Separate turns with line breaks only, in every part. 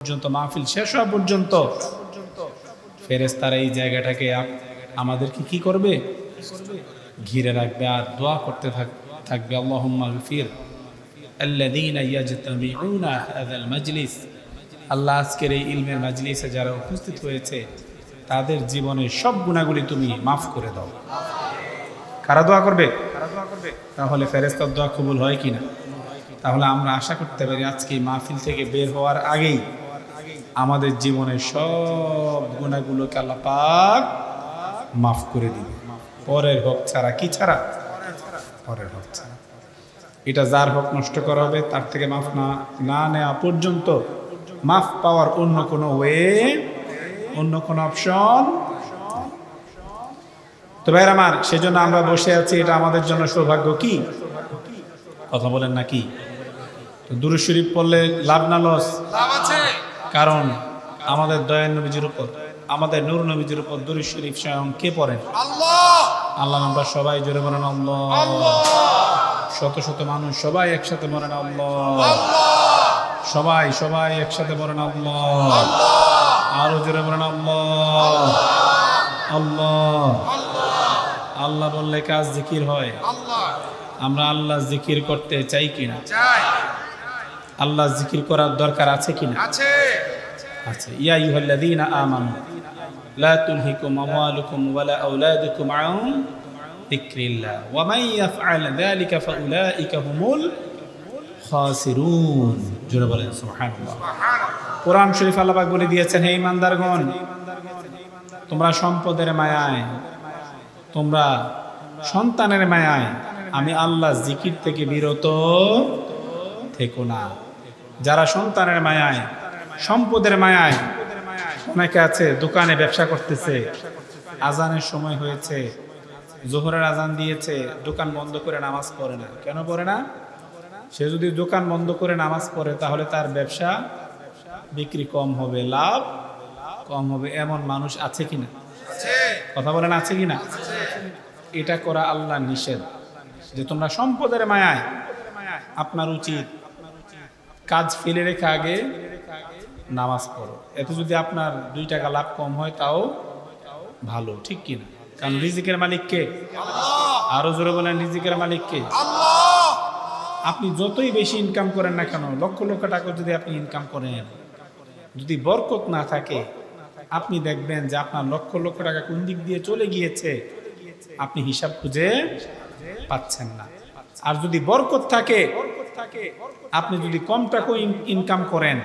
পর্যন্ত মাহফিল শেষ হওয়া পর্যন্ত ফেরেস্তারা এই জায়গাটাকে আমাদেরকে কি করবে? ঘিরে রাখবে আর দোয়া করতে থাক- থাকবে। আল্লাযীনা ইয়াজতামিউনা মাজলিস। আল্লাহ আজকের এই ইলমের মাজলিসে যারা উপস্থিত হয়েছে, তাদের জীবনের সব গুণাগুলি তুমি মাফ করে দাও। কারা দোয়া করবে? তাহলে ফেরেস্তার দোয়া কবুল হয় কিনা? তাহলে আমরা আশা করতে পারি আজকে মাহফিল থেকে বের হওয়ার আগেই আমাদের জীবনের সব গুণাগুলোকে আল্লাহ পাক মাফ করে দিবে। পরের হক ছাড়া কি ছাড়া? পরের হক ছাড়া। এটা যার হক নষ্ট করা হবে, তার থেকে মাফ না না নেওয়া পর্যন্ত মাফ পাওয়ার অন্য কোনো ওয়ে, অন্য কোনো অপশন তো ভাইয়ের আমার, সেজন্য আমরা বসে আছি, এটা আমাদের জন্য সৌভাগ্য কি? কথা বলেন নাকি তো দুরু শরীফ পড়লে লাভ না লস কারণ আমাদের দয়ান নবীজির উপর আমাদের নূর নবীজির উপর দুরু শরীফ স্বয়ং কে পড়েন
আল্লাহ!
আমরা সবাই জোরে বলেন আল্লাহ। শত শত মানুষ সবাই একসাথে বলেন আল্লাহ। সবাই সবাই একসাথে বলেন আল্লাহ। আরও জোরে বলেন আল্লাহ। আল্লাহ! আল্লাহ। বললে কাজ জিকির হয়। আমরা আল্লাহ জিকির করতে চাই কিনা?
চাই।
আল্লাহ জিকির করার দরকার আছে কিনা?
আছে।
আছে। ইয়া আইয়ুহাল্লাযীনা আমানু লা তুলহিকুম আমওয়ালুকুম ওয়ালা আওলাদুকুম আন যিকরিল্লাহ। ওয়া মান ইয়াফআল যালিকা ফাউলাইকা হুমুল খাসিরুন। জোরে বলেন সুবহানাল্লাহ। কোরআন শরীফ আল্লাহ পাক বলে দিয়েছেন হে ইমানদারগণ তোমরা সম্পদের মায়ায় তোমরা সন্তানের মায়ায় আমি আল্লাহ জিকির থেকে বিরত থেকো না। যারা সন্তানের মায়ায় সম্পদের মায়ায় অনেকে আছে দোকানে ব্যবসা করতেছে। আজানের সময় হয়েছে জোহরের আজান দিয়েছে দোকান বন্ধ করে নামাজ পড়ে না। কেন পড়ে না? সে যদি দোকান বন্ধ করে নামাজ পড়ে তাহলে তার ব্যবসা বিক্রি কম হবে লাভ কম হবে। এমন মানুষ আছে কিনা কথা বলেন আছে কিনা এটা করা আল্লাহ নিষেধ যে তোমরা সম্পদের মায়ায় আপনার উচিত কাজ ফেলে রেখে আগে নামাজ পড়ো। এতে যদি আপনার দুই টাকা লাভ কম হয় তাও ভালো ঠিক কিনা কারণ রিজিকের মালিক কে? আরও জোরে বলেন রিজিকের মালিক কে? আপনি যতই বেশি ইনকাম করেন না কেন লক্ষ লক্ষ টাকা যদি আপনি ইনকাম করেন যদি বরকত না থাকে আপনি দেখবেন যে আপনার লক্ষ লক্ষ টাকা কোন দিক দিয়ে চলে গিয়েছে আপনি হিসাব খুঁজে পাচ্ছেন না। আর যদি বরকত থাকে আপনি যদি কম টাকা ইনকাম করেন,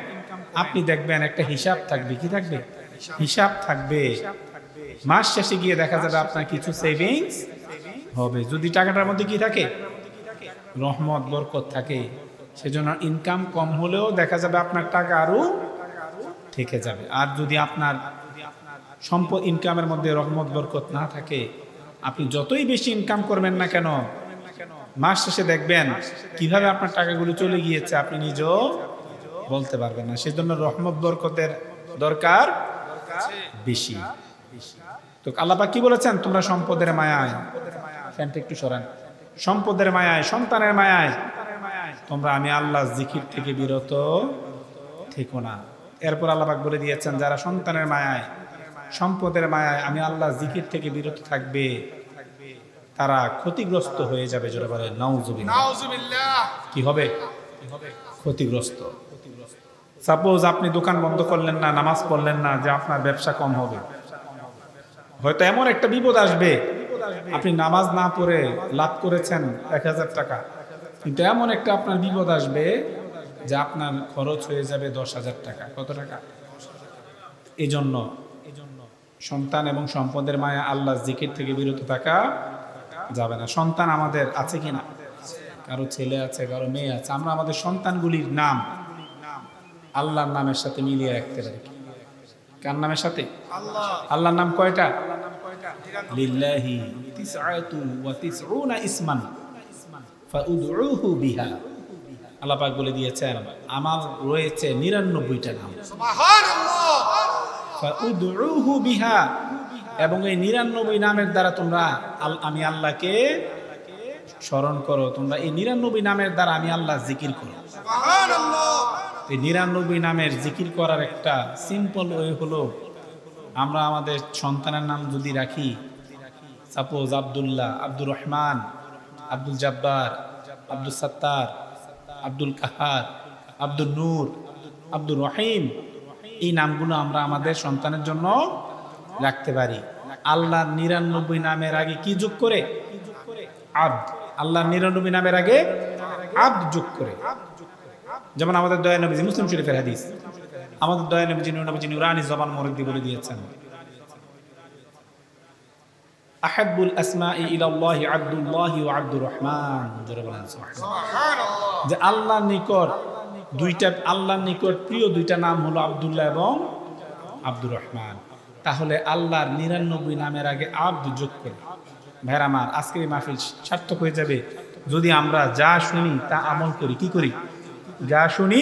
আপনি দেখবেন একটা হিসাব থাকবে। কি থাকবে? হিসাব থাকবে। মাস শেষে গিয়ে দেখা যাবে আপনার কিছু সেভিংস হবে। যদি টাকাটার মধ্যে কি থাকে? রহমত, বরকত থাকে। সেজন্য ইনকাম কম হলেও দেখা যাবে আপনার টাকা আরও থেকে যাবে। আর যদি আপনার সম্পদ ইনকামের মধ্যে রহমত, বরকত না থাকে, আপনি যতই বেশি ইনকাম করবেন না কেন মাস শেষে দেখবেন কীভাবে আপনার টাকাগুলো চলে গিয়েছে, আপনি নিজেও বলতে পারবেন না। সেজন্য রহমত, বরকতের দরকার বেশি। তো আল্লাপা কি বলেছেন? তোমরা সম্পদের মায়ায়। ফ্যানটা একটু সরান। সম্পদের মায়ায়, সন্তানের মায়ায়। তোমরা আমি আল্লাহ জিকির থেকে বিরত থেকো না। এরপর আল্লাপাক বলে দিয়েছেন, যারা সন্তানের মায়ায়, সম্পদের মায়ায় আমি আল্লাহ জিকির থেকে বিরত থাকবে তারা ক্ষতিগ্রস্ত হয়ে যাবে জোরে বলে নাউজুবিল্লাহ। কি হবে? ক্ষতিগ্রস্ত। সাপোজ আপনি দোকান বন্ধ করলেন না নামাজ পড়লেন না যে আপনার ব্যবসা কম হবে। হয়তো এমন একটা বিপদ আসবে। আপনি নামাজ না পড়ে লাভ করেছেন এক হাজার টাকা। কিন্তু এমন একটা আপনার বিপদ আসবে যে আপনার খরচ হয়ে যাবে দশ হাজার টাকা। কত টাকা? এই জন্য সন্তান এবং সম্পদের মায়া আল্লাহ জিকির থেকে বিরত থাকা যাবে না। সন্তান আমাদের আছে কি না? কারও ছেলে আছে কারও মেয়ে আছে। আমরা আমাদের সন্তানগুলির নাম আল্লাহর নামের সাথে মিলিয়ে রাখতে পারি। কার নামের সাথে? আল্লাহর নাম কয়টা? লিল্লাহি তিসআতু ওয়া তিসউনা ইসমান ফাউদউহু বিহা। আল্লাহ পাক বলে দিয়েছেন আমার রয়েছে নিরানব্বইটা নাম।
সুবহানাল্লাহ।
ফাউদউহু বিহা। এবং এই নিরানব্বই নামের দ্বারা তোমরা আমি আল্লাহকে স্মরণ করো। তোমরা এই নিরানব্বই নামের দ্বারা আমি আল্লাহ জিকির করো। এই নিরানব্বই নামের জিকির করার একটা সিম্পল ওয়ে হলো আমরা আমাদের সন্তানের নাম যদি রাখি সাপোজ আব্দুল্লাহ আব্দুর রহমান আব্দুল জব্বার আব্দুল সত্তার আব্দুল কাহার আব্দুল নূর আব্দুর রহিম এই নামগুলো আমরা আমাদের সন্তানের জন্য রাখতে পারি। আল্লাহর নিরানব্বই নামের আগে কি যোগ করে? আব্দ। আল্লাহর নিরানব্বই নামের আগে আব্দ যোগ করে। যেমন আমাদের দয়া মুসলিম শরীফের হাদিস। আমাদের দয়া নবীজি নুরানি জবান মরদি বলে দিয়েছেন। আল্লাহর নিকট প্রিয় দুইটা নাম হলো আব্দুল্লাহ এবং আব্দুর রহমান তাহলে আল্লাহর নিরানব্বই নামের আগে আব্দ যোগ করে ভাইর আমার, আজকের এই মাহফিল সার্থক হয়ে যাবে। যদি আমরা যা শুনি, তা আমল করি, কি করি? যা শুনি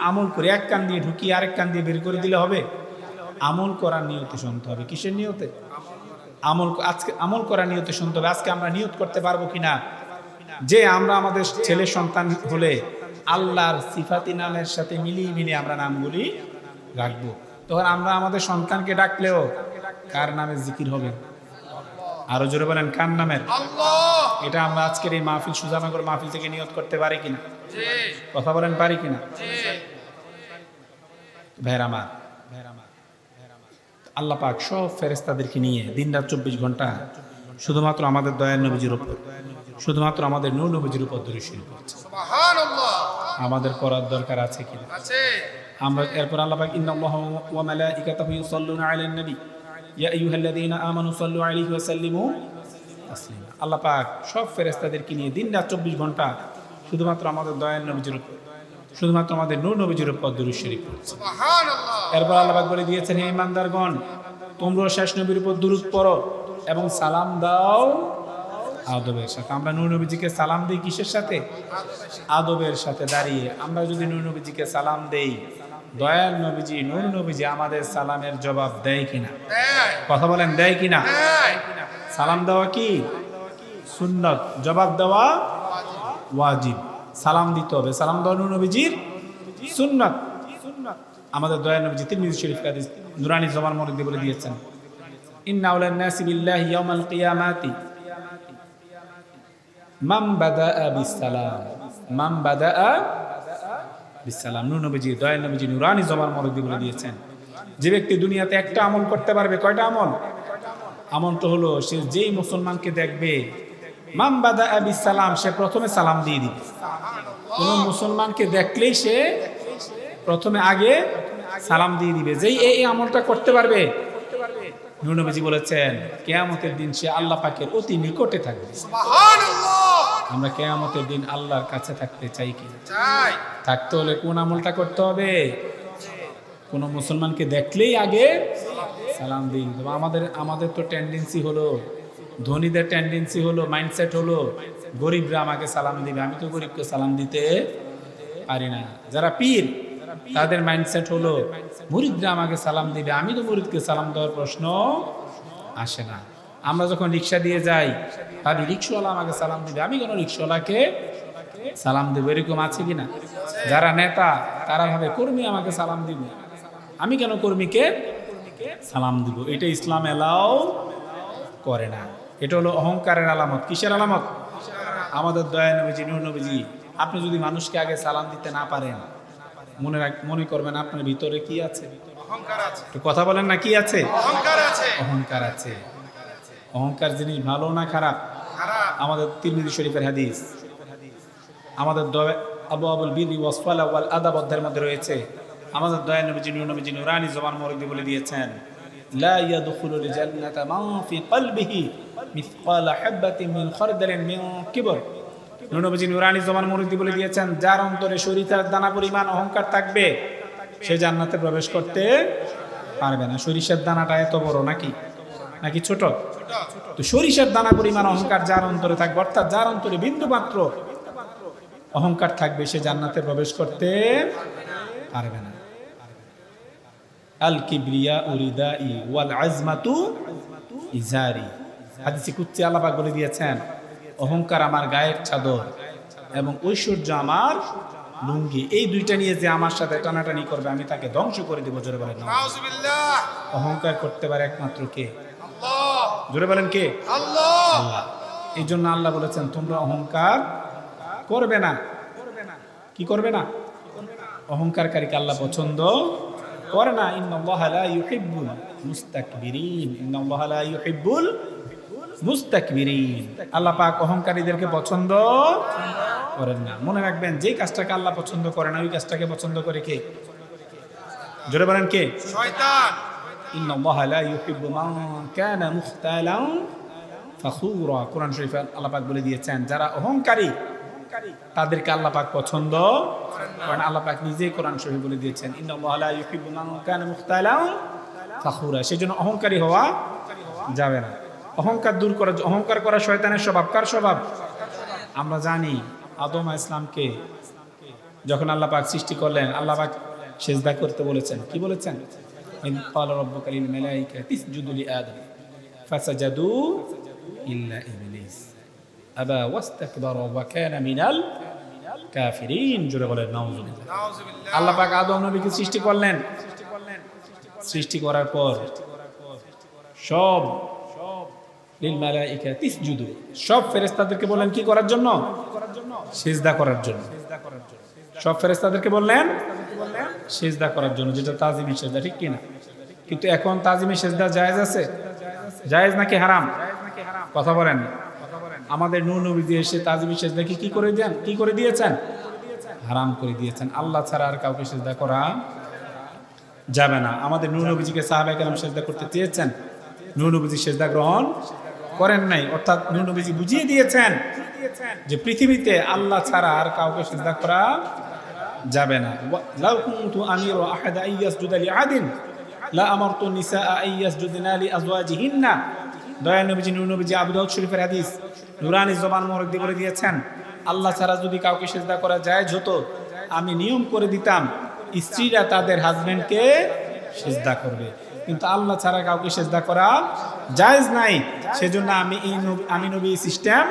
আমল করি। এক কান দিয়ে ঢুকি আরেক কান দিয়ে বের করে দিলে হবে? আমল করার নিয়তে শুনতে হবে। কিসের নিয়তে? আমল আজকে আমল করার নিয়তে শুনতে হবে। আজকে আমরা নিয়ত করতে পারব কিনা? যে আমরা আমাদের ছেলে সন্তান হলে আল্লাহর সিফাতি নামের সাথে মিলিয়ে মিলিয়ে আমরা নামগুলি রাখব। তখন আমরা আমাদের সন্তানকে ডাকলেও কার নামে জিকির হবে? আরও জোরে বলেন কার নামের এটা আমরা আজকের এই মাহফিল সুজানগর মাহফিল থেকে নিয়ত করতে পারি কিনা? কথা বলেন পারি কিনা? ভেরামার আল্লাহ পাক সব ফেরেস্তাদেরকে নিয়ে দিন রাত চব্বিশ ঘণ্টা শুধুমাত্র আমাদের দয়ার নবীজির উপর শুধুমাত্র আমাদের নূর নবীজির উপর দৃশ্যি করছে।
সুবহানাল্লাহ
আমাদের করার দরকার আছে কিনা। আমরা এরপর আল্লাহ পাক ইন্নাল্লাহা ওয়া মালাইকাতাহু ইউসাল্লুনা আলান নবী। ইয়া আইয়ুহাল্লাযীনা আমানু সাল্লু আলাইহি ওয়া সাল্লিমু তাসলিমা। আল্লাহ পাক সব ফেরেশতাদেরকে নিয়ে দিন রাত 24 ঘণ্টা শুধুমাত্র আমাদের দয়ার নবীজির উপর শুধুমাত্র আমাদের নূর নবীজির উপর দরুদ শরীফ পড়ছে।
সুবহানাল্লাহ।
এরপর আল্লাহ পাক বলে দিয়েছেন হে ইমানদারগণ তোমরা শেষ নবীর উপর দুরূদ পড়ো এবং সালাম দাও আদবের সাথে। আমরা নবীজিকে সালাম দিই কিসের সাথে? আদবের সাথে দাঁড়িয়ে। আমরা যদি নূর নবীজিকে সালাম দেই দয়াল নবীজি নূর নবীজি আমাদের সালামের জবাব দেয় কিনা? কথা বলেন দেয় কিনা? সালাম দেওয়া কি? সুন্নত। জবাব দেওয়া ওয়াজিব। সালাম দিতে হবে। সালাম দেওয়া নূর নবীজির সুন্নত। আমাদের দয়া নবীজি তিরমিজি শরীফ হাদিস নুরানি জমান মরদি বলে দিয়েছেন ইন্না আউলান নাসি বিল্লাহি ইয়াউমাল কিয়ামাতি। মান বাদাআ বিসসালাম। মান বাদাআ বিসসালাম। নূর নবীজি দয়া নবীজি নুরানি জমান মরদি বলে দিয়েছেন। যে ব্যক্তি দুনিয়াতে একটা আমল করতে পারবে, কয়টা আমল? আমলটা হলো, সে যেই মুসলমানকে দেখবে মাম বাদা আবি সালাম সে প্রথমে সালাম দিয়ে দিবে। কোন মুসলমানকে দেখলেই সে প্রথমে আগে সালাম দিয়ে দিবে। যেই এই আমলটা করতে পারবে নুনবীজি বলেছেন, কেয়ামতের দিন সে আল্লাহ পাকের অতি নিকটে থাকবে। আমরা কেয়ামতের দিন আল্লাহর কাছে থাকতে চাই কি? থাকতে হলে কোন আমলটা করতে হবে? কোন মুসলমানকে দেখলেই আগে সালাম দিন। তবে আমাদের আমাদের তো টেন্ডেন্সি হলো ধনীদের টেন্ডেন্সি হলো মাইন্ডসেট হলো গরিবরা আমাকে সালাম দিবে। আমি তো গরিবকে সালাম দিতে পারি না। যারা পীর তাদের মাইন্ডসেট হলো মুরিদরা আমাকে সালাম দিবে। আমি তো মুরিদকে সালাম দেওয়ার প্রশ্ন আসে না। আমরা যখন রিক্সা দিয়ে যাই ভাবি রিক্সাওয়ালা আমাকে সালাম দিবে। আমি কেন রিক্সাওয়ালাকে সালাম দেবো? এরকম আছে কিনা? যারা নেতা তারা ভাবে কর্মী আমাকে সালাম দিবে। আমি কেন কর্মীকে সালাম দিব? এটা ইসলাম এলাও করে না। এটা হলো অহংকারের আলামত। কিসের আলামত? আমাদের দয়া নবীজি নূর নবীজি আপনি যদি মানুষকে আগে সালাম দিতে না পারেন মনে রাখ- মনে করবেন আপনার ভিতরে কি আছে?
অহংকার আছে।
একটু কথা বলেন না কি আছে?
অহংকার আছে।
অহংকার আছে। অহংকার জিনিস ভালো না খারাপ
খারাপ।
আমাদের তিরমিজি শরীফের হাদিস। আমাদের আবু আবুল বিদি ওয়াসফালা ওয়াল আদাব অধ্যায়ের মধ্যে রয়েছে। আমাদের দয়া নবীজি নবীজি নুরানি জবান মরদি বলে দিয়েছেন লা ইয়াদখুলুল জান্নাতা মা ফি কলবিহি মিসকালা হাববাতিন মিন খারদালিন মিন কিবর। নূর নবীজি নুরানি জবান মরদি বলে দিয়েছেন যার অন্তরে সরিষার দানা পরিমাণ অহংকার থাকবে সে জান্নাতে প্রবেশ করতে পারবে না। সরিষার দানাটা এত বড় নাকি? নাকি ছোট? তো সরিষার দানা পরিমাণ অহংকার যার অন্তরে থাকবে অর্থাৎ যার অন্তরে বিন্দু মাত্র অহংকার থাকবে সে জান্নাতে প্রবেশ করতে পারবে না। আল কিবরিয়া উরিদা ই ওয়াল আজমাতু ইজারি। হাদিসে কুচ্চি আল্লাপাক বলে দিয়েছেন অহংকার আমার গায়ের চাদর এবং ঐশ্বর্য আমার লুঙ্গি। এই দুইটা নিয়ে যে আমার সাথে টানাটানি করবে আমি তাকে ধ্বংস করে দেবো জোরে
নাউজুবিল্লাহ।
অহংকার করতে পারে একমাত্র কে? জোরে বলেন কে?
আল্লাহ।
এই জন্য আল্লাহ বলেছেন তোমরা অহংকার করবে না। কি করবে না? অহংকারকারীকে আল্লাহ পছন্দ করে না। ইউহিব্বুল মুস্তাকবিরিন। ইউহিব্বুল মুস্তাকবিরিন। আল্লাহ পাক অহংকারীদেরকে পছন্দ করেন না। মনে রাখবেন যেই কাজটাকে আল্লাহ পছন্দ করে না ওই কাজটাকে পছন্দ করে কে? জোরে বলেন কে?
শয়তান।
কোরআন শরীফে আল্লাহ পাক বলে দিয়েছেন, যারা অহংকারী, তাদেরকে আল্লাহ পাক পছন্দ কারণ আল্লাহ পাক নিজেই কোরআন শরীফ বলে দিয়েছেন ফাখুরা। সেজন্য অহংকারী হওয়া যাবে না। অহংকার দূর করা, অহংকার করা শয়তানের স্বভাব। কার স্বভাব? আমরা জানি আদম ইসলামকে যখন আল্লাহ পাক সৃষ্টি করলেন, আল্লাহ পাক সেজদা করতে বলেছেন। কি বলেছেন? إذ قال ربك للملائكة اسجدوا لآدم فسجدوا إلا إبليس أبى واستكبر وكان من الكافرين জোরে বলেন নাউজুবিল্লাহ
নাউজুবিল্লাহ
আল্লাহ পাক আদম নবীকে সৃষ্টি করলেন সৃষ্টি করার পর সব লিল মালাইকা তিসজুদু সব ফেরেশতাদেরকে বললেন কি করার জন্য সিজদা করার জন্য সব ফেরেশতাদেরকে বললেন সিজদা করার জন্য যেটা তাজিমি সেজদা ঠিক কিনা কিন্তু এখন তাজিমি সেজদা জায়েজ আছে? জায়েজ নাকি হারাম? কথা বলেন। আমাদের নূর নবীজি এসে তাজিমি সেজদাকে কি করে দেন? কি করে দিয়েছেন? হারাম করে দিয়েছেন। আল্লাহ ছাড়া আর কাউকে সেজদা করা যাবে না। আমাদের নূর নবীজিকে সাহাবায়ে কেরাম সেজদা করতে চেয়েছেন। নূর নবীজি সেজদা গ্রহণ করেন নাই। অর্থাৎ নূর নবীজি বুঝিয়ে দিয়েছেন যে পৃথিবীতে আল্লাহ ছাড়া আর কাউকে সেজদা করা যাবে না। লাউ কুনতু আমিরু আহাদা আইয়াসজুদা লিআদিন। লা শরীফের হাদিস নুরানি জবান বলে দিয়েছেন, আল্লাহ ছাড়া যদি কাউকে করা হতো আমি নিয়ম করে দিতাম, স্ত্রীরা তাদের হাজবেন্ডকে সেজদা করবে। কিন্তু আল্লাহ ছাড়া কাউকে সেজদা করা জায়েজ নাই, সেজন্য আমি এই আমি নবী সিস্টেম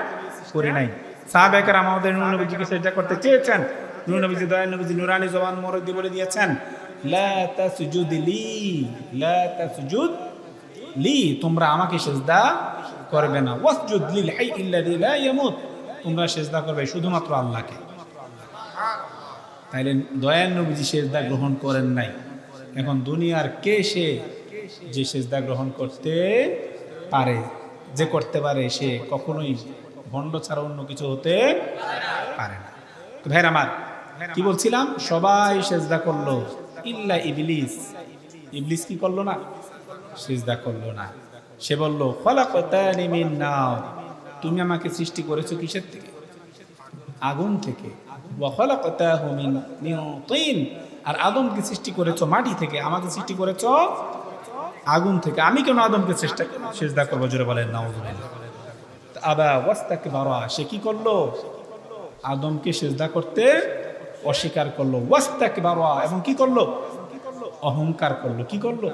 করি নাই। সাহাবেকার আমাদের নূর সেজদা করতে চেয়েছেন। নূর নবীজি নুরানি জবান মোবারক দিয়ে বলে দিয়েছেন লা লি তোমরা আমাকে করবে না। তোমরা করবে শুধুমাত্র আল্লাহকে। তাইলে দয়ান সেজদা গ্রহণ করেন নাই। এখন দুনিয়ার কে সে যে সেজদা গ্রহণ করতে পারে, যে করতে পারে, সে কখনোই ভণ্ড ছাড়া অন্য কিছু হতে পারে না। তো ভাইর আমার, কি বলছিলাম? সবাই সেজদা করল। ইল্লা ইবলিস। ইবলিস কি করল না? সেজদা করল না। সে বলল, খলাকতানি মিন নার। তুমি আমাকে সৃষ্টি করেছ কিসের থেকে? আগুন থেকে। ওয়া খলাকতাহু মিন মিন আর আদমকে সৃষ্টি করেছ মাটি থেকে। আমাকে সৃষ্টি করেছ আগুন থেকে। আমি কেন আদমকে চেষ্টা সেজদা করব, জোরে বলেন নাউজুবিল্লাহ আবা ওয়াস্তাকবারা, সে কি করল? আদমকে সেজদা করতে অস্বীকার করল। ওয়াস্তাকবারা এবং কি করল? অহংকার করল। কি করল?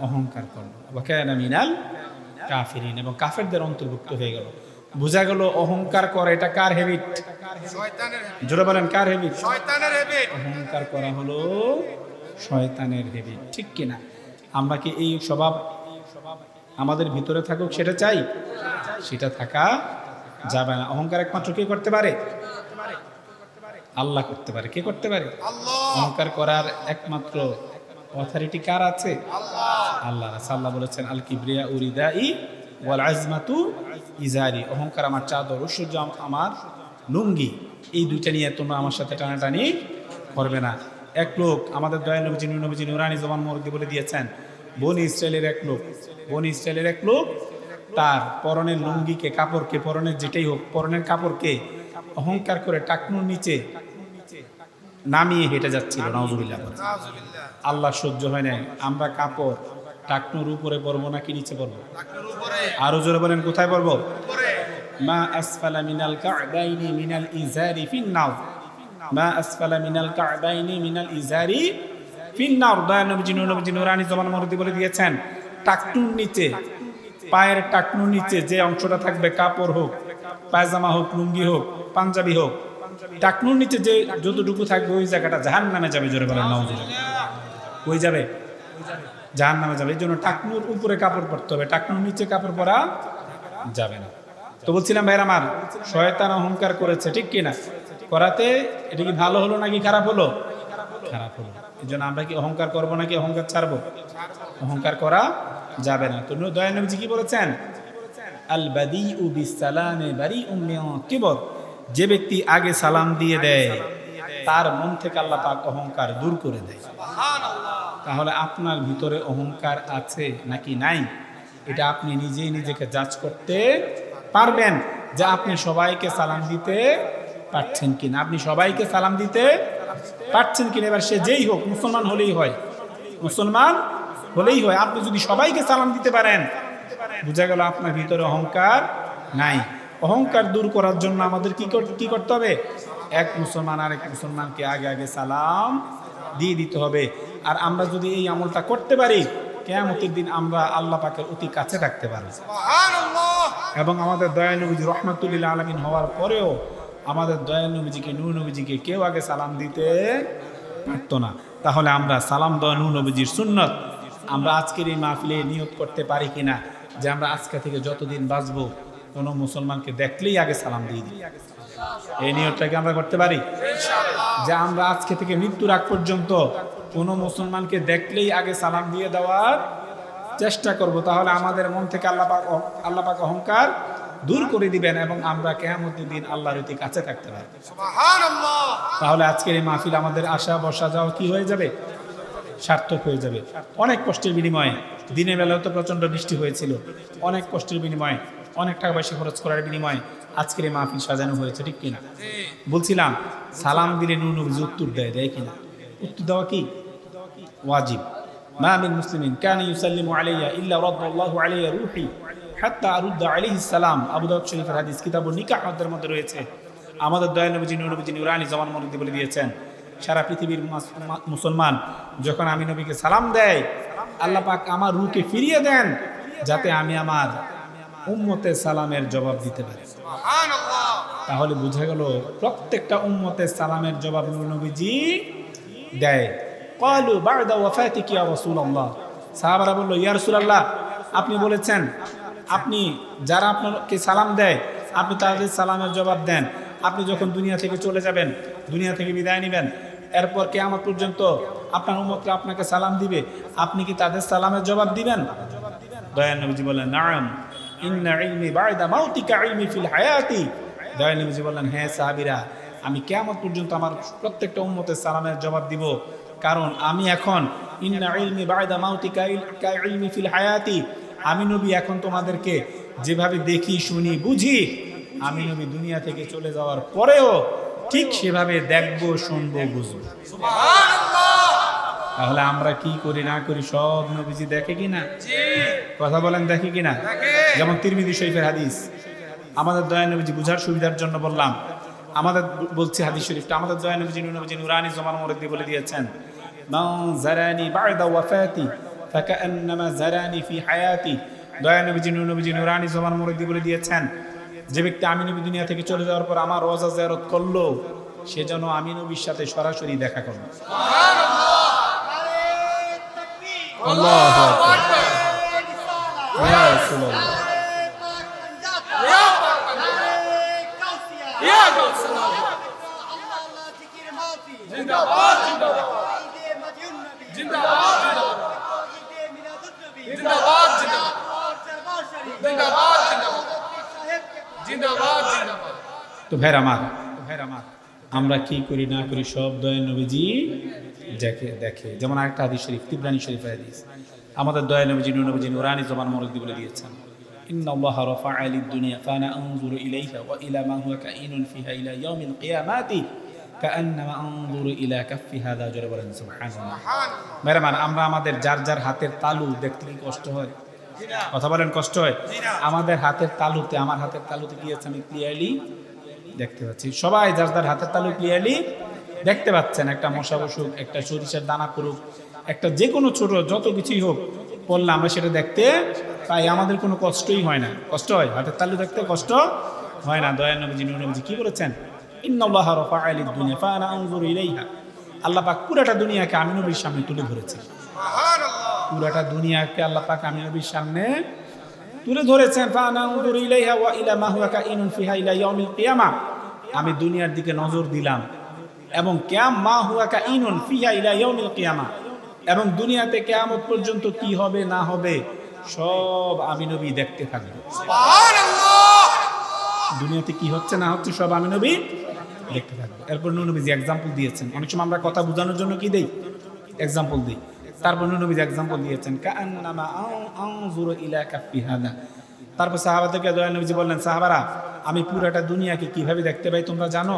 অহংকার করল। ওয়াকানা মিনাল কাফিরিন এবং কাফেরদের অন্তর্ভুক্ত হয়ে গেল। বোঝা গেল অহংকার করে এটা কার হেবিট জোরে বলেন কার হেবিট অহংকার করা হলো শয়তানের হেবিট ঠিক কিনা? আমরা কি এই স্বভাব আমাদের ভিতরে থাকুক সেটা চাই? সেটা থাকা যাবে না। অহংকার একমাত্র কে করতে পারে? আল্লাহ করতে পারে। কে করতে পারে? অহংকার করার একমাত্র অথরিটি কার আছে? আল্লাহ। আল্লাহ বলেছেন আল কিবরিয়া উরিদাই ওয়াল আজমাতু ইজারি। অহংকার আমার চাদর ঐশ্বর্য আমার লুঙ্গি। এই দুইটা নিয়ে তোমরা আমার সাথে টানাটানি করবে না। এক লোক আমাদের দয়া নবীজি নবীজি নুরানি জবান মরদি বলে দিয়েছেন বন ইসরায়েলের এক লোক। বন ইসরায়েলের এক লোক তার পরনের লুঙ্গিকে কাপড়কে পরনের যেটাই হোক পরনের কাপড়কে অহংকার করে টাকনুর নিচে নামিয়ে হেঁটে যাচ্ছিল নজরুল্লাহ আল্লাহ সহ্য হয় নাই আমরা কাপড় টাকনুর উপরে পড়ব নাকি নিচে
উপরে।
আরও জোরে বলেন কোথায়
উপরে।
মা আসফালা মিনাল কা'বাইনি মিনাল ইজারি ফিন্নাও মা আসফালা মিনাল কা'বাইনি মিনাল ইজারি ফিন্নাও দয়া নবীজি নূর নবীজি নুরানি জবান মরদি বলে দিয়েছেন টাকনুর নিচে পায়ের টাকনুর নিচে যে অংশটা থাকবে কাপড় হোক পায়জামা হোক লুঙ্গি হোক পাঞ্জাবি হোক টাকনুর নিচে যে যতটুকু থাকবে ওই জায়গাটা জাহান নামে যাবে, জোরে বলেন, নাউজ। ওই যাবে? জাহান নামে যাবে। এই জন্য টাকনুর উপরে কাপড় পরতে হবে। টাকনুর নিচে কাপড় পরা যাবে না। তো বলছিলাম ভাইর আমার, শয়তান অহংকার করেছে, ঠিক কিনা? করাতে এটা কি ভালো হলো নাকি খারাপ হলো? খারাপ হলো। এই জন্য আমরা কি অহংকার করব নাকি অহংকার ছাড়বো? অহংকার করা যাবে না। তো দয়ানবজি কি বলেছেন? আল বাদি উ বিসালামে বারি কিবর। যে ব্যক্তি আগে সালাম দিয়ে দেয় তার মন থেকে আল্লাহ পাক অহংকার দূর করে দেয়। তাহলে আপনার ভিতরে অহংকার আছে নাকি নাই? এটা আপনি নিজেই নিজেকে যাচ করতে পারবেন যে আপনি সবাইকে সালাম দিতে পারছেন কিনা। আপনি সবাইকে সালাম দিতে পারছেন কিনা? এবার সে যেই হোক মুসলমান হলেই হয়। মুসলমান হলেই হয়। আপনি যদি সবাইকে সালাম দিতে পারেন বোঝা গেল আপনার ভিতরে অহংকার নাই। অহংকার দূর করার জন্য আমাদের কি কি করতে হবে? এক মুসলমান আর এক মুসলমানকে আগে আগে সালাম দিয়ে দিতে হবে। আর আমরা যদি এই আমলটা করতে পারি কেয়ামতের দিন আমরা আল্লাহ পাকের অতি কাছে থাকতে পারি এবং আমাদের দয়ানবীজি রহমতুল্লাহ আলমিন হওয়ার পরেও আমাদের দয়ানবীজিকে নূর নবীজিকে কেউ আগে সালাম দিতে পারতো না। তাহলে আমরা সালাম দয়া নূর নবীজির সুন্নত। আমরা আজকের এই মাহফিলে নিয়োগ করতে পারি কিনা? যে আমরা আজকে থেকে যতদিন বাঁচবো কোনো মুসলমানকে দেখলেই আগে সালাম দিয়ে দিই। এই নিয়তটাকে আমরা করতে পারি? যে আমরা আজকে থেকে মৃত্যুর আগ পর্যন্ত কোনো মুসলমানকে দেখলেই আগে সালাম দিয়ে দেওয়ার চেষ্টা করব। তাহলে আমাদের মন থেকে আল্লাহ পাক আল্লাহ পাক অহংকার দূর করে দিবেন এবং আমরা কেয়ামতের দিন আল্লাহর অতি কাছে থাকতে
পারি
তাহলে আজকের এই মাহফিল আমাদের আশা বসা যাওয়া কি হয়ে যাবে? সার্থক হয়ে যাবে। অনেক কষ্টের বিনিময়ে দিনের বেলাও তো প্রচণ্ড বৃষ্টি হয়েছিল। অনেক কষ্টের বিনিময়ে অনেক টাকা পয়সা খরচ করার বিনিময়ে আজকের এই মাহফিল সাজানো হয়েছে, ঠিক কিনা? বলছিলাম, সালাম দিলে নুন নবীজি উত্তর দেয় দেয় কিনা? উত্তর দেওয়া কি? ওয়াজিব। মা মিন মুসলিমিন কান ইউসাল্লিমু আলাইয়া ইল্লা রাদ্দাল্লাহু আলাইয়া রূহি হাত্তা আরুদ্দা আলাইহিস সালাম। আবু দাউদ শরীফের হাদিস কিতাবুন নিকাহ আমাদের মধ্যে রয়েছে। আমাদের দয়াল নবীজি নূর নবীজি নুরানি জামান মরদি বলে দিয়েছেন, সারা পৃথিবীর মুসলমান যখন আমি নবীকে সালাম দেয়, আল্লাহ পাক আমার রুকে ফিরিয়ে দেন, যাতে আমি আমার উম্মতের সালামের জবাব দিতে পারি। তাহলে বোঝা গেল প্রত্যেকটা উম্মতের সালামের জবাব নবীজি। দেয়। কালু ওয়াফাতিকি ইয়া রাসূলুল্লাহ। সাহাবারা বলল, ইয়া রাসূলুল্লাহ, আপনি বলেছেন, আপনি যারা আপনাকে সালাম দেয়, আপনি তাদের সালামের জবাব দেন। আপনি যখন দুনিয়া থেকে চলে যাবেন, দুনিয়া থেকে বিদায় নেবেন, এরপর কে আমার পর্যন্ত আপনার উম্মতরা আপনাকে সালাম দিবে। আপনি কি তাদের সালামের জবাব দিবেন? দয়ান নবীজি বললেন, নাম। হায়াতি। নবীজি বললেন হ্যাঁ আমি কেমন পর্যন্ত আমার প্রত্যেকটা উম্মতের সালামের জবাব দিব। কারণ আমি এখন হায়াতি। আমি নবী, এখন তোমাদেরকে যেভাবে দেখি, শুনি, বুঝি, আমি নবী দুনিয়া থেকে চলে যাওয়ার পরেও ঠিক সেভাবে দেখব, শুনব, বুঝব। তাহলে আমরা কি করি, না করি, সব নবীজি দেখে কিনা কথা বলেন, দেখে কিনা। যেমন তিরমিদি শরীফের হাদিস। আমাদের দয়া নবীজি বুঝার সুবিধার জন্য বললাম। আমাদের বলছি হাদিস শরীফটা, আমাদের দয়া নবীজি নবীজি নুরানি জমান মরদি বলে দিয়েছেন। জারানি বা'দা ওয়াফাতি ফাকান্নামা জারানি ফি হায়াতি। দয়া নবীজি নুরানি জমান মরদি বলে দিয়েছেন। যে ব্যক্তি আমি নবী দুনিয়া থেকে চলে যাওয়ার পর আমার রোজা জিয়ারত করল, সে যেন আমি নবীর সাথে সরাসরি দেখা করল। তো ভের আমার আমার। আমরা কি করি না করি সব দয়া নবীজি দেখে দেখে যেমন আরেকটা হাদিস শরীফ তিবরানি শরীফের হাদিস আমাদের দয়া নবীজি নূর নবীজি নুরানি জমান মরদি বলে দিয়েছেন إن الله رفع لي الدنيا فأنا أنظر إليها وإلى ما هو كائن فيها إلى يوم القيامة كأنما أنظر إلى كف هذا جل وعلا سبحان الله
সুবহানাল্লাহ
মেরে মান আমরা আমাদের যার যার হাতের তালু দেখতে কি কষ্ট হয় কথা বলেন কষ্ট হয় আমাদের হাতের তালুতে আমার হাতের তালুতে কি আছে আমি ক্লিয়ারলি দেখতে পাচ্ছি সবাই যার যার হাতের তালু ক্লিয়ারলি দেখতে পাচ্ছেন একটা মশা বসুক একটা সরিষার দানা করুক একটা যে কোনো ছোট যত কিছুই হোক পড়লে আমরা সেটা দেখতে তাই আমাদের কোনো কষ্টই হয় না। কষ্ট হয়? হাতের তালু দেখতে কষ্ট হয় না। দয়া নবীজি নবীজি কী বলেছেন? আল্লাহ পাক পুরাটা দুনিয়াকে আমি নবীর সামনে তুলে ধরেছেন পুরাটা দুনিয়াকে আল্লাহ পাক আমি নবীর সামনে তুলে ধরেছেন। আমি দুনিয়ার দিকে নজর দিলাম। এবং ক্যাম মা হুয়াকা ইনুন ফিহা ইলা ইয়াউমিল কিয়ামা। এবং দুনিয়াতে কেয়ামত পর্যন্ত কি হবে না হবে সব আমি নবী দেখতে থাকব। দুনিয়াতে কি হচ্ছে না হচ্ছে সব আমি নবী দেখতে থাকবে। এরপর নুনবীজি এক্সাম্পল দিয়েছেন অনেক সময় আমরা কথা বোঝানোর জন্য কি দেই? এক্সাম্পল দিই। তারপর নুনবীজি এক্সাম্পল দিয়েছেন কান্নামা আনজুরু ইলা কাফি হাদা তারপর সাহাবাদেরকে দয়াল নবীজি বললেন সাহাবারা আমি পুরাটা দুনিয়াকে কীভাবে দেখতে পাই তোমরা জানো?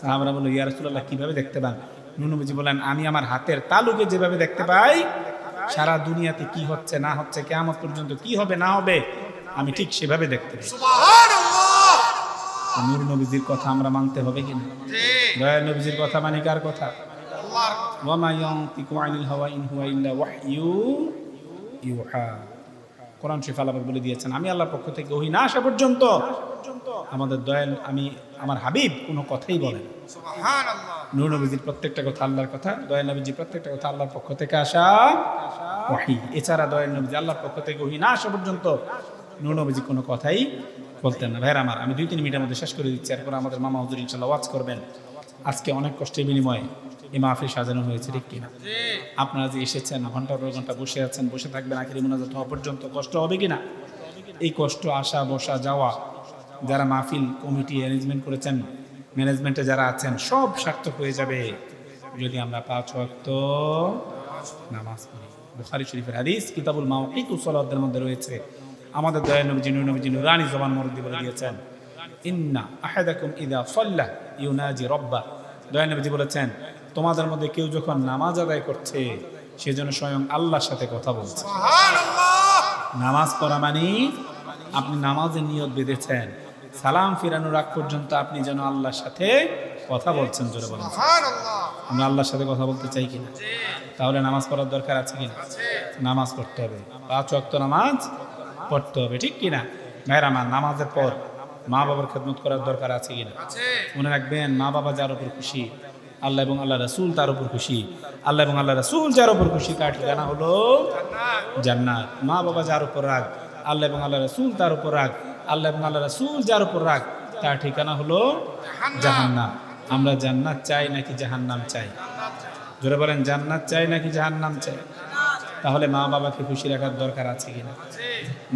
সাহাবরা বলল ইয়া রাসুল্লাহ কীভাবে দেখতে পান? নুনবুজি বলেন আমি আমার হাতের তালুকে যেভাবে দেখতে পাই সারা দুনিয়াতে কি হচ্ছে না হচ্ছে কেমন পর্যন্ত কি হবে না হবে আমি ঠিক সেভাবে দেখতে পাই। নূর নবীজির কথা আমরা মানতে হবে কিনা দয়া নবীজির কথা মানে কার কথা? কোরআন শরীফ আল্লাহ বলে দিয়েছেন আমি আল্লাহর পক্ষ থেকে ওহি না আসা পর্যন্ত। আমাদের দয়াল আমি আমার হাবিব কোনো কথাই বলেন নূর নবীজির প্রত্যেকটা কথা আল্লাহর কথা দয়া নবীজি প্রত্যেকটা কথা আল্লাহর পক্ষ থেকে আসা ওয়াহি। এছাড়া দয়া নবীজি আল্লাহর পক্ষ থেকে ওহি না আসা পর্যন্ত নূর নবীজি কোনো কথাই বলতেন না। ভাইয়ের আমার আমি দুই তিন মিনিটের মধ্যে শেষ করে দিচ্ছি। এরপর আমাদের মামা হুজুর ইনশাল্লাহ ওয়াজ করবেন। আজকে অনেক কষ্টের বিনিময়ে এই মাহফিল সাজানো হয়েছে ঠিক কিনা? আপনারা যে এসেছেন ঘণ্টা পর ঘণ্টা বসে আছেন বসে থাকবেন আখিরি মোনাজাত হওয়া পর্যন্ত কষ্ট হবে কিনা? এই কষ্ট আসা বসা যাওয়া যারা মাহফিল কমিটি অ্যারেঞ্জমেন্ট করেছেন ম্যানেজমেন্টে যারা আছেন সব সার্থক হয়ে যাবে। যদি আমরা পাঁচ ওয়াক্ত নামাজ পড়ি। বুখারি শরীফের হাদিস কিতাবুল মাউকিক উসলাদের মধ্যে রয়েছে। আমাদের দয়া নবীজি নবীজি নুরানি জবান মরদি বলে দিয়েছেন ইন্না আহেদাকুম ইদা ফল্লা ইউনাজি রব্বা। দয়া নবীজি বলেছেন তোমাদের মধ্যে কেউ যখন নামাজ আদায় করছে সেজন্য স্বয়ং আল্লাহর সাথে কথা বলছে। নামাজ পড়া মানে আপনি নামাজের নিয়ত বেঁধেছেন। সালাম ফিরানোর আগ পর্যন্ত আপনি যেন আল্লাহর সাথে কথা বলছেন জোরে বলেন। আমরা আল্লাহর সাথে কথা বলতে চাই কিনা? তাহলে নামাজ পড়ার দরকার আছে কিনা? নামাজ পড়তে হবে। পাঁচ অক্ত নামাজ পড়তে হবে ঠিক কিনা? ভাইরা নামাজের পর মা বাবার খেদমত করার দরকার আছে কিনা? মনে রাখবেন মা বাবা যার উপর খুশি আল্লাহ এবং আল্লাহ রাসুল তার উপর খুশি আল্লাহ এবং আল্লাহ রাসুল যার উপর খুশি তার ঠিকানা হলো জান্নাত। মা বাবা যার উপর রাগ আল্লাহ এবং আল্লাহ রাসুল তার উপর রাগ। আল্লাহ এবং আল্লাহ রাসুল যার উপর রাগ তার ঠিকানা হলো জাহান্নাম। আমরা জান্নাত চাই নাকি জাহান্নাম চাই? জোরে বলেন জান্নাত চাই নাকি জাহান্নাম চাই? তাহলে মা বাবাকে খুশি রাখার দরকার আছে কিনা?